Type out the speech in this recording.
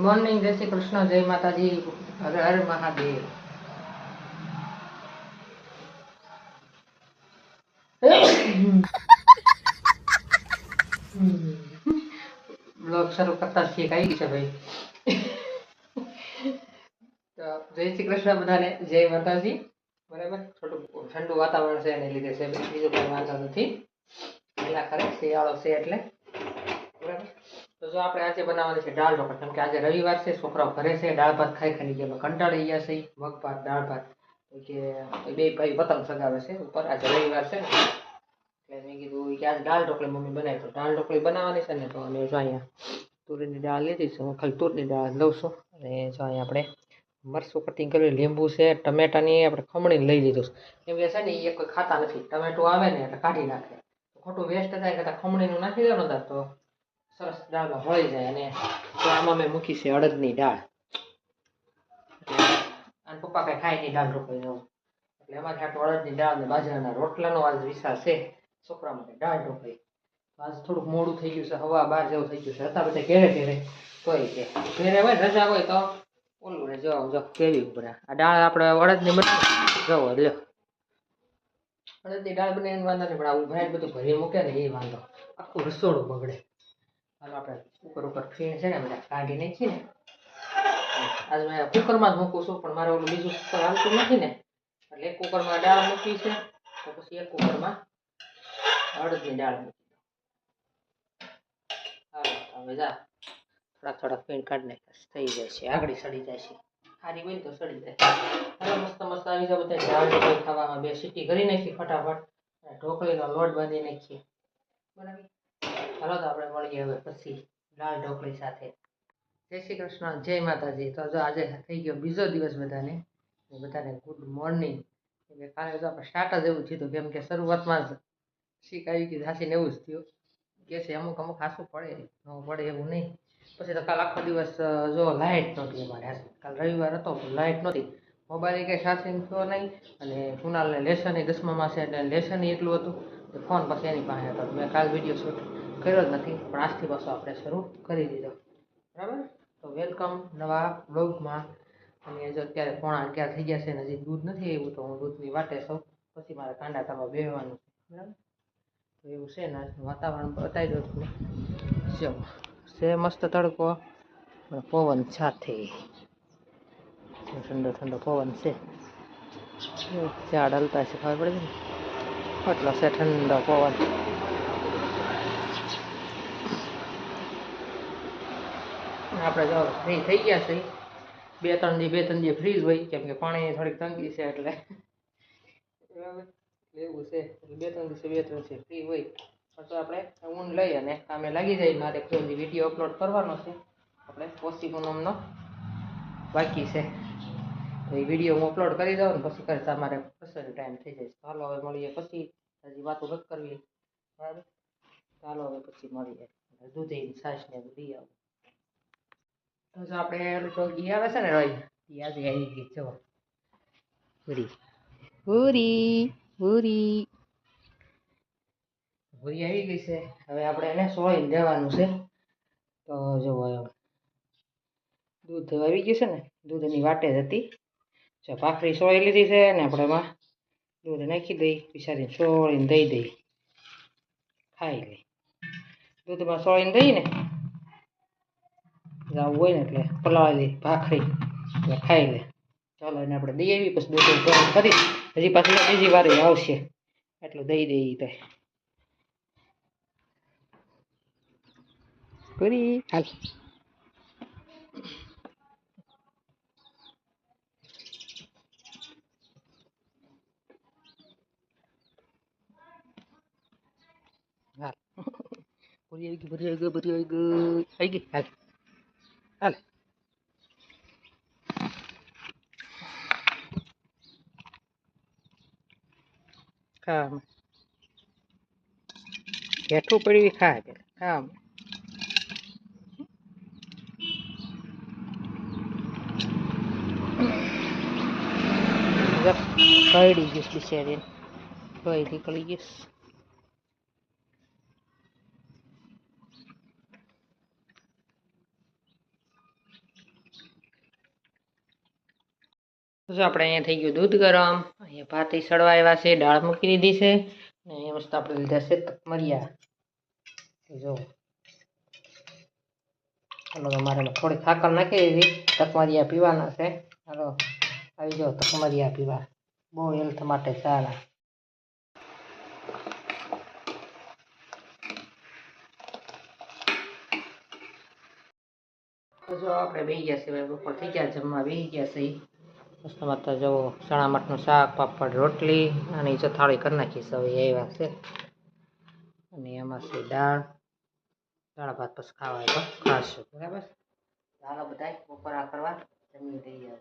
Morning જય શ્રી કૃષ્ણ, જય માતાજી, હર હર મહાદેવ. બ્લોગ શરૂ કરતા છીએ ગઈ છે ભાઈ. જય શ્રી કૃષ્ણ બધાને, જય માતાજી. બરાબર? થોડું ઠંડુ વાતાવરણ છે એને લીધે છે. બીજું કોઈ વાંધો નથી. પેલા ખરે શિયાળો છે એટલે તો જો આપણે આજે બનાવવાની છે દાળ ઢોકળા કેમ કે આજે રવિવાર છે, છોકરાઓ ઘરે છે, દાળ ભાત ખાઈ ખાઈ ગયા કંટાળી ગયા છે. મગ ભાત, દાળ ભાત કે બે ભાઈ પતંગ સગાવે છે ઉપર. આજે રવિવાર છે એટલે મેં કીધું કે આજે દાળ ઢોકળી મમ્મી બનાવી તો દાળ ઢોકળી બનાવવાની છે ને, તો અમે જો અહીંયા તુરની દાળ લીધી છે. ખાલી તુરની દાળ લઉં છું. અને જો અહીંયા આપણે મરચું કટિંગ કર્યું લીંબુ છે, ટમેટાની આપણે ખમણીને લઈ લીધું છે. કેમ કે છે ને એ કોઈ ખાતા નથી. ટમેટું આવે ને એટલે કાઢી નાખે. ખોટું વેસ્ટ થાય કરતાં ખમણીનું નાખી દેવાનું હતા તો સરસ દાળમાં ભળી જાય અને તો આમાં મેં મૂકી છે અડદની દાળ. અને પપ્પા કાંઈ ખાય નહીં દાળ રોકાઈ જવું એટલે એમાં આટલું અડદની દાળ અને બાજરાના રોટલાનો આજ વિચાર છે. છોકરા માટે દાળ રોકાઈ આજ થોડુંક મોડું થઈ ગયું છે, હવા બાર જેવું થઈ ગયું છે. હતા બધા ઘેરે ઘેરે. તોય કે ઘેરે હોય રજા હોય તો ઓલું રે જો જો, કેવી ઉપર આ દાળ આપણે અડદની બનાવી જો, લ્યો. અડદની દાળ બનાવીને વાંધો નહીં, પણ આ ઉભરાઈને બધું ભરી મૂકે ને એ વાંધો. આખું રસોડું બગડે. હાલો આપણે કુકર ઉપર ફીણ છે ને, બધા કાઢી નાખી ને આજ મેં કુકરમાં જ મૂકું છું, પણ મારે ઓલું બીજું કુકર હાલતું નથી ને. એટલે એક કુકરમાં દાળ મૂકી છે, તો પછી એક કુકરમાં અડદની દાળ મૂકી હાલો, હવે જા. થોડાક થોડાક ફીણ કાઢી નાખે થઈ જાય છે આગળ સડી જાય છે ખારી હોય તો સડી જાય. હવે મસ્ત મસ્ત આવી જાય બધા. દાળ ખાવામાં બે સીટી કરી નાખી ફટાફટ. ઢોકળીનો લોટ બાંધી નાખીએ. બરાબર ચાલો તો આપણે મળીએ હવે પછી દાળ ઢોકળી સાથે. જય શ્રી કૃષ્ણ, જય માતાજી. તો જો આજે થઈ ગયો બીજો દિવસ બધાને. બધાને ગુડ મોર્નિંગ એટલે કાલે તો આપણે સ્ટાર્ટ જ એવું થયું કેમ કે શરૂઆતમાં જ શીખાવી કે હાસીને એવું જ થયું. કે છે અમુક અમુક હાસું પડે, ન પડે એવું નહીં. પછી તો કાલ આખો દિવસ જો લાઇટ નહોતી અમારે હાસે કાલ રવિવાર હતો લાઇટ નહોતી. મોબાઈલ કંઈ ચાર્જિંગ થયો નહીં. અને કુનાલને લેસન એ દસમામાં છે એટલે લેસન એટલું હતું. કે ફોન પછી એની પાસે હતો. મેં કાલ વીડિયો શૂટ કર્યો જ નથી, પણ આજથી પાછો આપણે શરૂ કરી દીધો. બરાબર? તો વેલકમ નવા બ્લોગમાં અને જો અત્યારે પોણા અગિયાર થઈ ગયા છે હજી દૂધ નથી આવ્યું, તો હું દૂધની વાટે સૌ. પછી મારે કાંડા કરવા બેહવાનું. બરાબર? તો એવું છે ને વાતાવરણ બતાવી દઉં તમને. જો, છે મસ્ત તડકો. પવન સાથે. ઠંડો ઠંડો પવન છે? ઝાડ હલતા છે, ખબર પડે ને? એટલો છે ઠંડો પવન. આપણે જો ફ્રી થઈ ગયા છે બે ત્રણ દી, બે ત્રણ દી ફ્રીજ હોય, કેમ કે પાણીની થોડીક તંગી છે એટલે. એવું છે. બે ત્રણ દિવસે, બે ત્રણ દિવસે ફ્રી હોય. તો આપણે ઊન લઈ અને કામે લાગી જાય. મારે કોઈ વીડિયો અપલોડ કરવાનો છે. આપણે પોસ્ટી પૂનમનો બાકી છે. તો એ વીડિયો હું અપલોડ કરી દઉં ને પછી કરતા મારે પસંદ ટાઈમ થઈ જાય. ચાલો હવે મળીએ પછી. હજી વાતો નથી કરવી. બરાબર? ચાલો હવે પછી મળીએ. દૂધી છાશ ને લઈ આવું. તો જો આપણે તો ઘી આવે છે ને રોઈ એ આજે આવી ગઈ જો પૂરી. પૂરી પૂરી. પૂરી આવી ગઈ છે. હવે આપણે એને સોળીને દેવાનું છે. તો જો દૂધ આવી ગયું છે ને દૂધની વાટે જ હતી. જો ભાખરી સોળી લીધી છે ને આપણે એમાં દૂધ નાખી દઈ બિચારીને સોળીને દઈ દઈ. ખાઈ લઈ. દૂધમાં સોળીને દઈ ને હોય ને એટલે પલાળેલી ભાખરી, એટલે ખાઈ લે. ચાલો એને આપણે દઈ આવી પછી દૂધ ગરમ કરી, હજી પાછી બીજી વાર આવશે. એટલું દઈ દઈએ તો. આવી ગઈ પૂરી આવી ગઈ પૂરી આવી ગઈ. આવી ગઈ, હાલ. હાલ. કામ હેઠું પડ્યું ખા પેલા. કામ કઈડી ગઈશ બિચારીને. લોહી નીકળી ગઈશ જો આપણે અહીંયા થઈ ગયું દૂધ ગરમ, અહીંયા ભાત ઈ સડવા આવ્યા છે, દાળ મૂકી દીધી છે અને અહીંયા મસ્ત આપણે લીધા છે તકમરિયા જો. ચાલો તમારે થોડી ખાકર નાખી દીધી તકમરિયા પીવાના છે. ચાલો આવી જાઓ તકમરિયા પીવા. બહુ હેલ્થ માટે સારા. જો, આપણે બેસી ગયા છે બપોર થઈ ગયા જમવા બેસી ગયા છે મસ્ત મસ્ત જો ચણા મઠનું શાક, પાપડ, રોટલી અને જો થાળી કરી નાખી હવે એવા છે. અને એમાં છે દાળ. દાળ ભાત પછી ખાવા ખાશું. બરાબર? ચાલો બધા બપોરા કરવા જમી દઈએ